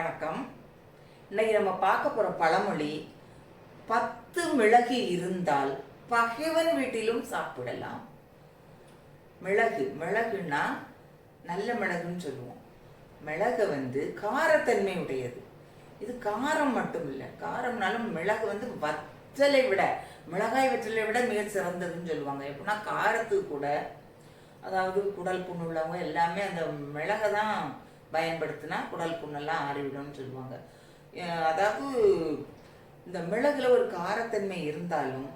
வணக்கம். இன்னைக்கு நம்ம பார்க்க போகிற பழமொழி பத்து மிளகு இருந்தால் பகைவன் வீட்டிலும் சாப்பிடலாம். மிளகு மிளகுன்னா நல்ல மிளகுன்னு சொல்லுவோம். மிளகு வந்து காரத்தன்மை உடையது. இது காரம் மட்டும் இல்லை. காரம்னாலும் மிளகு வந்து வற்றலை விட மிளகாய் வற்றலை விட மிக சிறந்ததுன்னு சொல்லுவாங்க. எப்படின்னா காரத்துக்கு கூட அதாவது குடல் புண்ணு உள்ளவங்க எல்லாமே அந்த மிளகை தான் பயன்படுத்தினா குடல் புண்ணெல்லாம் ஆறிவிடும்னு சொல்லுவாங்க. அதாவது இந்த மிளகுல ஒரு காரத்தன்மை இருந்தாலும்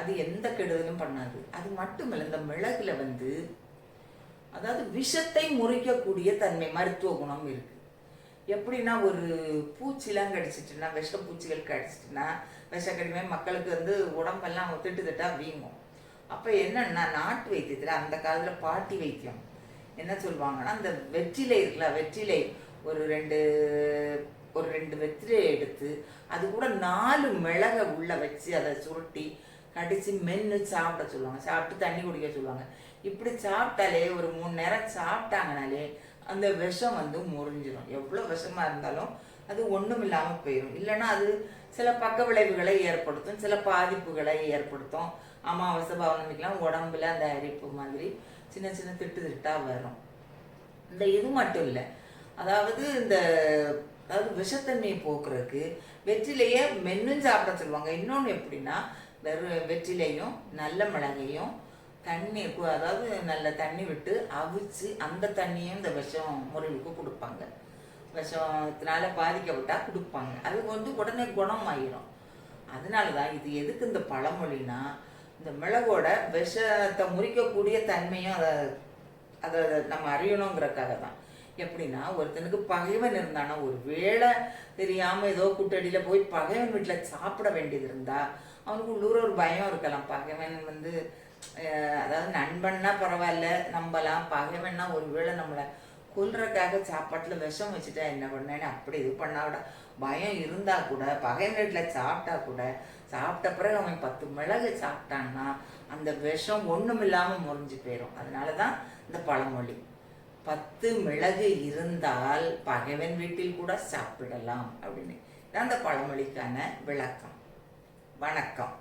அது எந்த கெடுதலும் பண்ணாது. அது மட்டும் இல்லை இந்த மிளகுல வந்து அதாவது விஷத்தை முறிக்கக்கூடிய தன்மை மருத்துவ குணம் இருக்கு. எப்படின்னா ஒரு பூச்சிலாம் கடிச்சிட்டுனா விஷ பூச்சிகள் கடிச்சிட்டுனா விஷக்கடிமை மக்களுக்கு வந்து உடம்பெல்லாம் திட்டு திட்டா வீங்கும். அப்போ என்னன்னா நாட்டு வைத்தியத்தில் அந்த காலத்தில் பாட்டி வைத்தியம். என்ன சொல்லுவாங்கன்னா அந்த வெற்றிலை இருக்குல்ல வெற்றிலை ஒரு ரெண்டு ஒரு ரெண்டு வெற்றிலை எடுத்து அது கூட நாலு மிளகை உள்ள வச்சு அதை சுருட்டி கடிச்சு மென்று சாப்பிட சொல்லுவாங்க. சாப்பிட்டு தண்ணி குடிக்க சொல்லுவாங்க. இப்படி சாப்பிட்டாலே ஒரு மூணு நேரம் சாப்பிட்டாங்கனாலே அந்த விஷம் வந்து முறிஞ்சிடும் எவ்வளோ விஷமா இருந்தாலும் அது ஒன்றும் இல்லாமல் போயிடும் இல்லைன்னா அது சில பக்க விளைவுகளை ஏற்படுத்தும் சில பாதிப்புகளை ஏற்படுத்தும். அமாவாசை பௌர்ணமிக்கெல்லாம் உடம்புல அந்த அரிப்பு மாதிரி சின்ன சின்ன திட்டு திட்டா வரும். இந்த இது மட்டும் இல்லை. அதாவது இந்த அதாவது விஷத்தன்மையை போக்குறதுக்கு வெற்றிலையே மென்னும் சாப்பிட சொல்லுவாங்க. இன்னொன்று எப்படின்னா வெறும் வெற்றிலையும் நல்ல மிளகையும் தண்ணி அதாவது நல்ல தண்ணி விட்டு அவிச்சு அந்த தண்ணியும் இந்த விஷம் முருகனுக்கு கொடுப்பாங்க. விஷத்தினால பாதிக்கப்பட்டால் கொடுப்பாங்க. அது வந்து உடனே குணமாயிரும். அதனால தான் இது எதுக்கு இந்த பழமொழினா இந்த மிளகோட விஷத்தை முறிக்கக்கூடிய தன்மையும் அதை அதை நம்ம அறியணுங்கிறதுக்காக தான் எப்படின்னா ஒருத்தனுக்கு பகைவன் இருந்தானா ஒரு வேளை தெரியாமல் ஏதோ குட்டடியில் போய் பகைவன் வீட்டில் சாப்பிட வேண்டியது இருந்தால் அவனுக்கு உள்ளூர ஒரு பயம் இருக்கலாம். பகைவன் வந்து அதாவது நண்பன்னா பரவாயில்ல நம்பலாம். பகைவன்னா ஒரு வேளை நம்மளை கொல்றதுக்காக சாப்பாட்டில் விஷம் வச்சுட்டா என்ன பண்ணேன்னு அப்படி இது பண்ணா விட பயம் இருந்தால் கூட பகைவன் வீட்டில் சாப்பிட்டா கூட சாப்பிட்ட பிறகு அவன் பத்து மிளகு சாப்பிட்டான்னா அந்த விஷம் ஒன்றும் இல்லாமல் முறிஞ்சு போயிடும் அதனால தான் இந்த பழமொழி. பத்து மிளகு இருந்தால் பகைவன் வீட்டில் கூட சாப்பிடலாம் அப்படின்னு. இதான் அந்த பழமொழிக்கான விளக்கம். வணக்கம்.